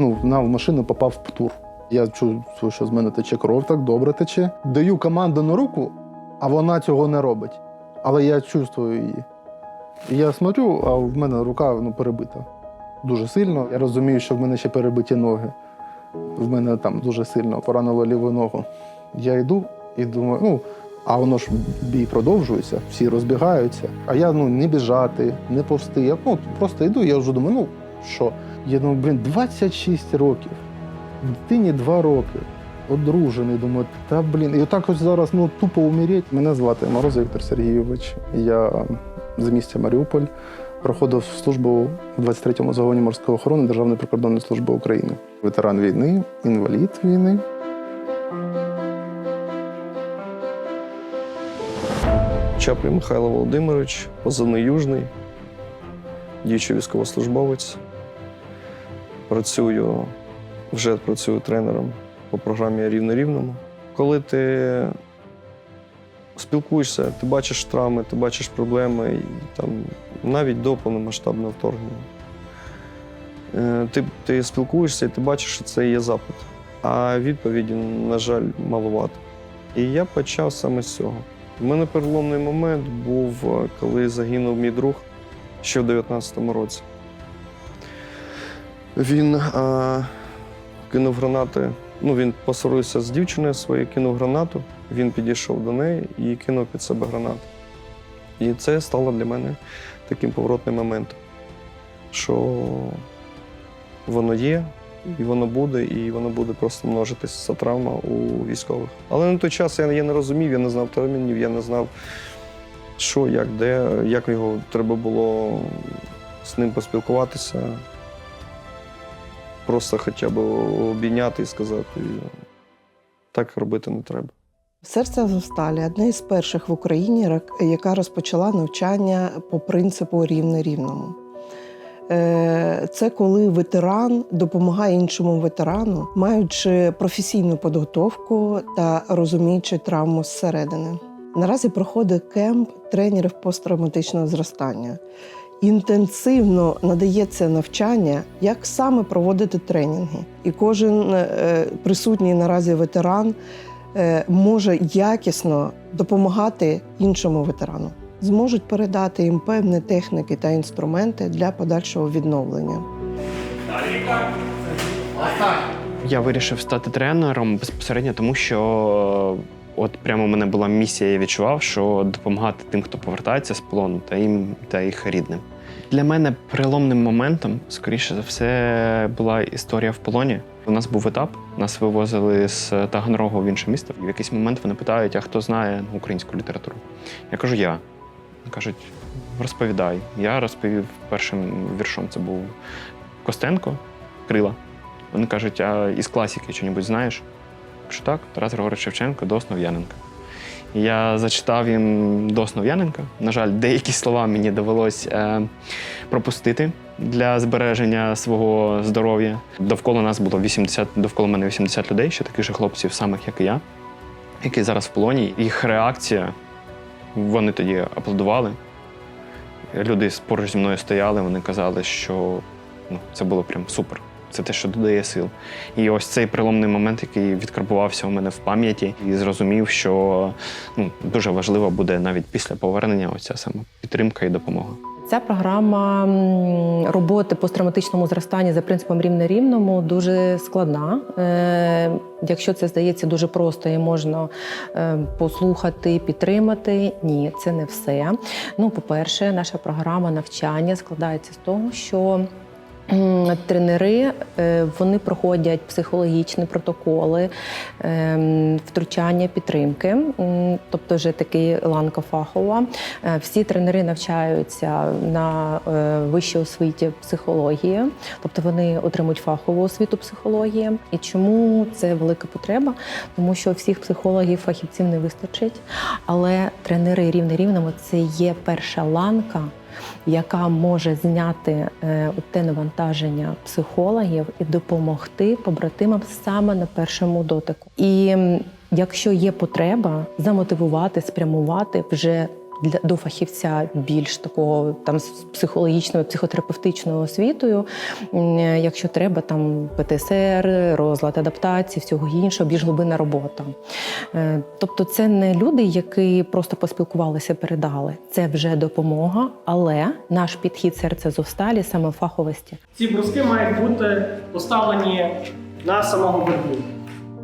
Ну, на машину попав птур. Я чую, що з мене тече кров, так добре тече. Даю команду на руку, а вона цього не робить. Але я чувствую її. Я смотрю, а в мене рука ну, перебита. Дуже сильно. Я розумію, що в мене ще перебиті ноги. В мене там дуже сильно поранило ліву ногу. Я йду і думаю, ну, а воно ж бій продовжується, всі розбігаються. А я ну не біжати, не повсти. Я ну, просто йду, я вже думаю, ну що? Я думаю, блін, 26 років, дитині 2 роки, одружений. Думаю, та блін, і отак ось зараз ну тупо умереть. Мене звати Мороз Віктор Сергійович. Я з місця Маріуполь. Проходив службу в 23-му загоні морської охорони Державної прикордонної служби України. Ветеран війни, інвалід війни. Чаплі Михайло Володимирович, позивний Южний, діючий військовослужбовець. Працюю, вже працюю тренером по програмі Рівне рівному. Коли ти спілкуєшся, ти бачиш травми, ти бачиш проблеми, і, там, навіть до повномасштабного вторгнення. Е, Ти, ти спілкуєшся і ти бачиш, що це є запит. А відповіді, на жаль, маловато. І я почав саме з цього. У мене переломний момент був, е, коли загинув мій друг ще в 19-му році. Він е, кинув гранати. Ну, він посорився з дівчиною своєю, кинув гранату. Він підійшов до неї і кинув під себе гранату. І це стало для мене таким поворотним моментом, що воно є, і воно буде, і воно буде просто множитися ця травма у військових. Але на той час я не розумів, я не знав термінів, я не знав, що, як, де, як його треба було з ним поспілкуватися. Просто хоча б обійняти і сказати, так робити не треба. Серце Азовсталі одна із перших в Україні, яка розпочала навчання по принципу рівне рівному. Е, Це коли ветеран допомагає іншому ветерану, маючи професійну підготовку та розуміючи травму зсередини. Наразі проходить кемп тренерів посттравматичного зростання. Інтенсивно надається навчання, як саме проводити тренінги. І кожен е, присутній наразі ветеран е, може якісно допомагати іншому ветерану. Зможуть передати їм певні техніки та інструменти для подальшого відновлення. Я вирішив стати тренером безпосередньо, тому що от прямо у мене була місія, я відчував, що допомагати тим, хто повертається з полону, та їм та їх рідним. Для мене переломним моментом, скоріше за все, була історія в полоні. У нас був етап, нас вивозили з Таганрогу в інше місто. І в якийсь момент вони питають, а хто знає українську літературу? Я кажу, я. Кажуть, розповідай. Я розповів першим віршом. Це був Костенко, Крила. Вони кажуть, а із класики що-небудь знаєш? Що так, Тарас Григорович Шевченко до Основ'яненка. Я зачитав їм до Основ'яненка. На жаль, деякі слова мені довелось е, пропустити для збереження свого здоров'я. Довкола нас було 80, довкола мене 80 людей, ще таких же хлопців, самих як і я, які зараз в полоні. Їх реакція, вони тоді аплодували. Люди поруч зі мною стояли, вони казали, що ну, це було прям супер. Це те, що додає сил. І ось цей переломний момент, який відкарбувався у мене в пам'яті, і зрозумів, що ну, дуже важливо буде навіть після повернення оця саме підтримка і допомога. Ця програма роботи по травматичному зростанні за принципом рівне рівному дуже складна. Е, Якщо це здається дуже просто і можна е, послухати, підтримати, ні, це не все. Ну, по-перше, наша програма навчання складається з того, що Тренери е, вони проходять психологічні протоколи, ем, втручання підтримки, тобто вже такий ланка фахова. Е, Всі тренери навчаються на е, вищій освіті психології, тобто вони отримують фахову освіту психології. І чому це велика потреба? Тому що всіх психологів, фахівців не вистачить, але тренери рівне рівному це є перша ланка яка може зняти е, те навантаження психологів і допомогти побратимам саме на першому дотику. І якщо є потреба замотивувати, спрямувати вже для до фахівця більш такого там з психологічною, психотерапевтичною освітою. Якщо треба, там ПТСР, розлад адаптації, всього іншого, більш глибинна робота. Е, Тобто, це не люди, які просто поспілкувалися, передали. Це вже допомога, але наш підхід серце зовсталі саме в фаховості. Ці бруски мають бути поставлені на самого верху.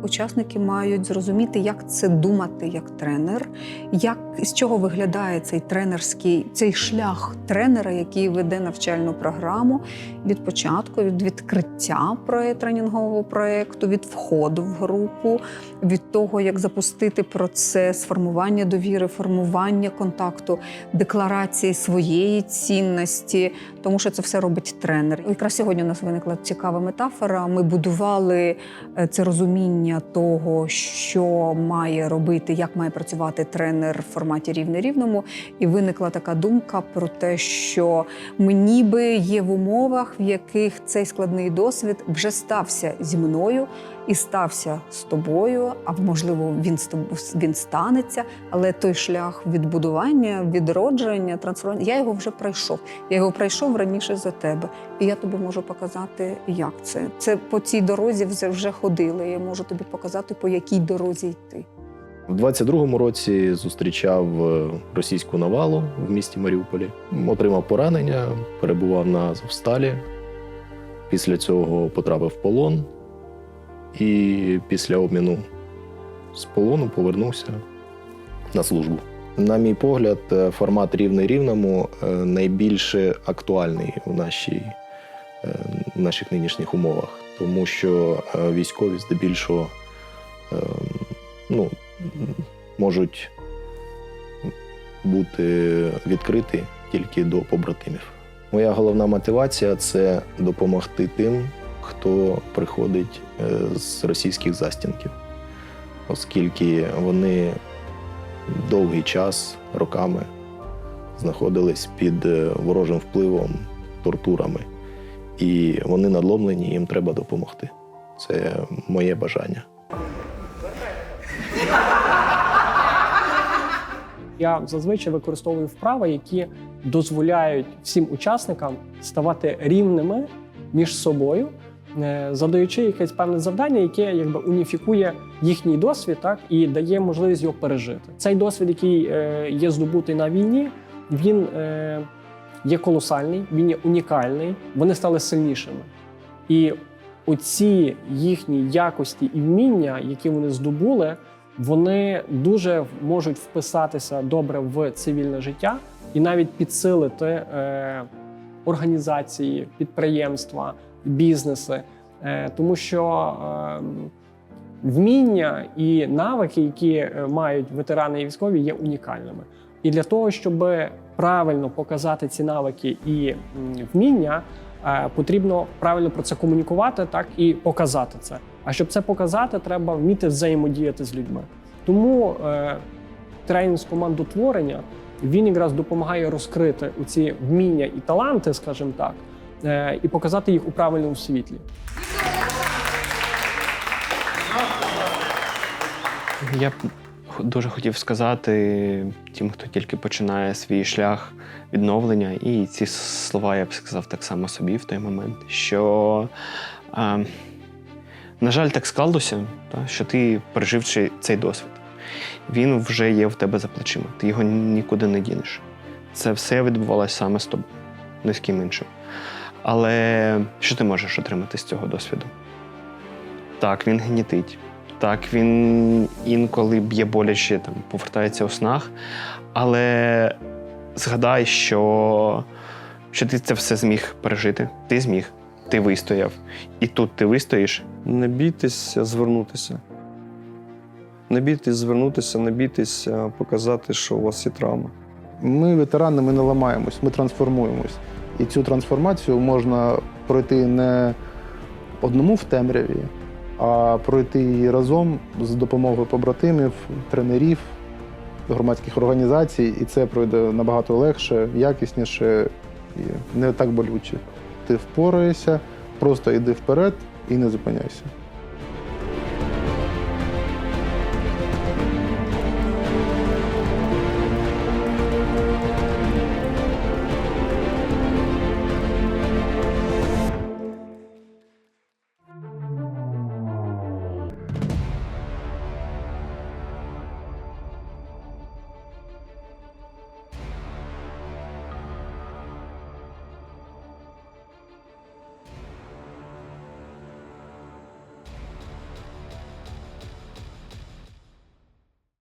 Учасники мають зрозуміти, як це думати як тренер, як з чого виглядає цей тренерський цей шлях тренера, який веде навчальну програму від початку, від відкриття тренінгового проєкту, від входу в групу, від того, як запустити процес формування довіри, формування контакту, декларації своєї цінності, тому що це все робить тренер. Якраз сьогодні у нас виникла цікава метафора. Ми будували е, це розуміння того, що має робити, як має працювати тренер в форматі рівне рівному. І виникла така думка про те, що ми ніби є в умовах, в яких цей складний досвід вже стався зі мною і стався з тобою. А можливо, він з він станеться. Але той шлях відбудування, відродження, трансформації, я його вже пройшов. Я його пройшов раніше за тебе. І я тобі можу показати, як це. Це по цій дорозі вже вже ходили. Я можу тобі показати, по якій дорозі йти. У 22-му році зустрічав е, російську навалу в місті Маріуполі. Отримав поранення, перебував на Азовсталі. Після цього потрапив в полон. І після обміну з полону повернувся на службу. На мій погляд, е, формат рівний рівному е, найбільше актуальний в нашій, е, в наших нинішніх умовах, тому що е, військові здебільшого е, ну, можуть бути відкриті тільки до побратимів. Моя головна мотивація це допомогти тим, хто приходить е, з російських застінків, оскільки вони довгий час, роками знаходились під е, ворожим впливом, тортурами, і вони надломлені, їм треба допомогти. Це моє бажання. Я зазвичай використовую вправи, які дозволяють всім учасникам ставати рівними між собою, е, задаючи якесь певне завдання, яке якби уніфікує їхній досвід, так і дає можливість його пережити. Цей досвід, який е, є здобутий на війні, він е, є колосальний, він є унікальний. Вони стали сильнішими. І оці їхні якості і вміння, які вони здобули, вони дуже можуть вписатися добре в цивільне життя і навіть підсилити е, організації, підприємства, бізнеси, е, тому що е, вміння і навики, які е, мають ветерани і військові, є унікальними. І для того, щоб правильно показати ці навики і вміння, е, потрібно правильно про це комунікувати, так і показати це. А щоб це показати, треба вміти взаємодіяти з людьми. Тому е, тренінг з командотворення він якраз допомагає розкрити ці вміння і таланти, скажімо так, і показати їх у правильному світлі. Я б дуже хотів сказати тим, хто тільки починає свій шлях відновлення, і ці слова я б сказав так само собі в той момент, що, а, на жаль, так склалося, та, що ти переживши цей досвід. Він вже є в тебе за плечима, ти його нікуди не дінеш. Це все відбувалося саме з тобою, не з ким іншим. Але що ти можеш отримати з цього досвіду? Так, він гнітить. Так, він інколи б'є боляче, там, повертається у снах. Але згадай, що, що ти це все зміг пережити. Ти зміг, ти вистояв. І тут ти вистоїш. Не бійтесь звернутися. Не бійтесь звернутися, не бійтесь показати, що у вас є травма. Ми ветерани, ми не ламаємось, ми трансформуємось. І цю трансформацію можна пройти не одному в темряві, а пройти її разом з допомогою побратимів, тренерів, громадських організацій, і це пройде набагато легше, якісніше і не так болюче. Ти впораєшся, просто йди вперед і не зупиняйся.